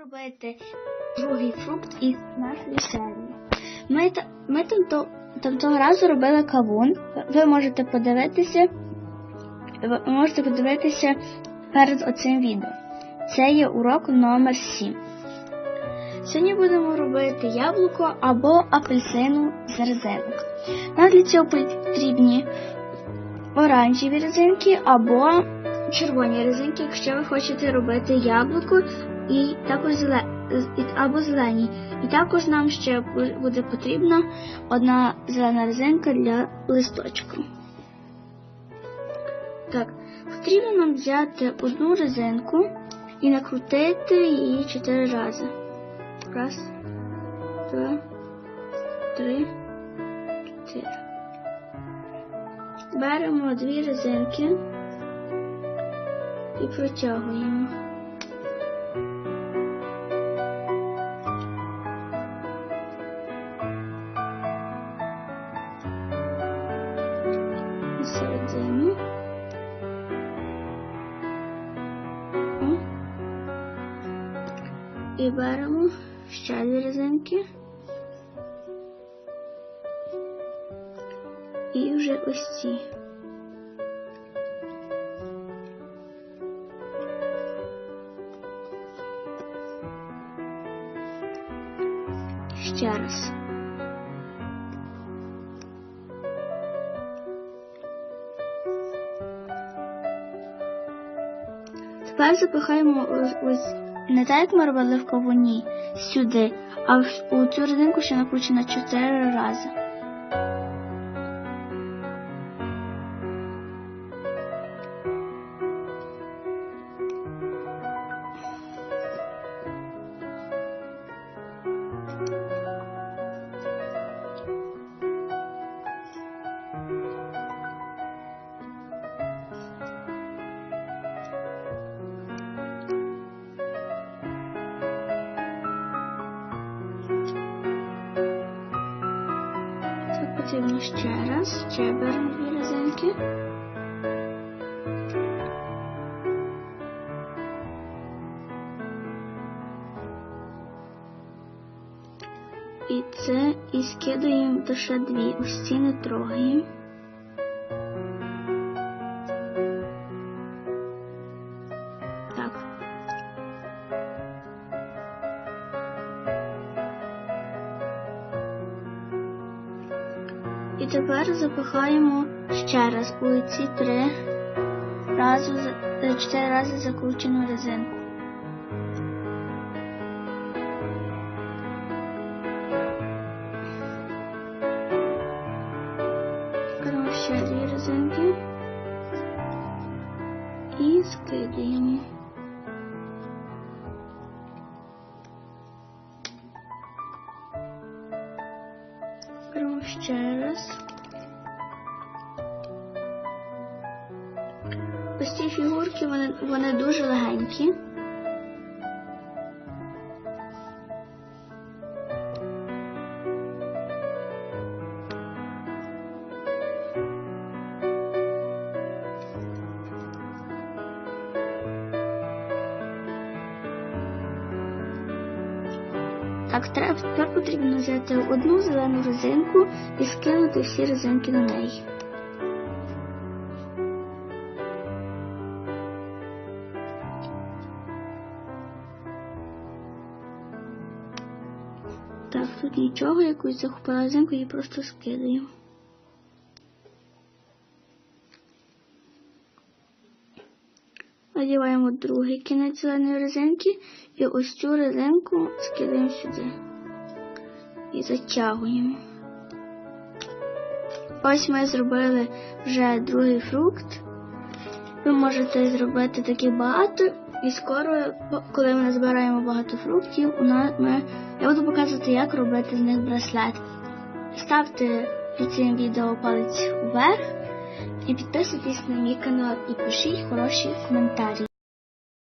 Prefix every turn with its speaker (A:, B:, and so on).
A: робити другий фрукт із нашої серії. Ми, ми там, то, там того разу робили кавун. Ви можете подивитися, ви можете подивитися перед оцим відео. Це є урок номер 7. Сьогодні будемо робити яблуко або апельсину з резинок. Нам для цього потрібні оранжеві резинки або червоні резинки, якщо ви хочете робити яблуко і також зеле... або зелені. І також нам ще буде потрібна одна зелена резинка для листочку. Так, потрібно нам взяти одну резинку і накрутити її чотири рази. Раз, два, три, чотири. Беремо дві резинки і протягуємо. Середину. І беремо ще дві резинки. І вже ось ці. Ще раз. Тепер запихаємо ось, ось не так, як ми робили в кавуні сюди, а в, у цю родинку ще накручено чотири рази. Потрібно ще раз. Ще беремо дві резинки. І це і скидаємо лише дві. Ось ці не трогаємо. І тепер запихаємо ще раз у ці три рази, за- чотири рази закручену резинку. Ще дві резинки і скидаємо. Ще раз. Ось ці фігурки вони, вони дуже легенькі. Так, тепер потрібно взяти одну зелену резинку і скинути всі резинки на неї. Так, тут нічого, якусь захопила резинку і просто скидаю. Надіваємо другий кінець зеленої резинки і ось цю резинку скидаємо сюди. І затягуємо. Ось ми зробили вже другий фрукт. Ви можете зробити таких багато, і скоро, коли ми назбираємо багато фруктів, ми, я буду показувати, як робити з них браслет. Ставте під цим відео палець вверх і підписуйтесь на мій канал і пишіть хороші коментарі.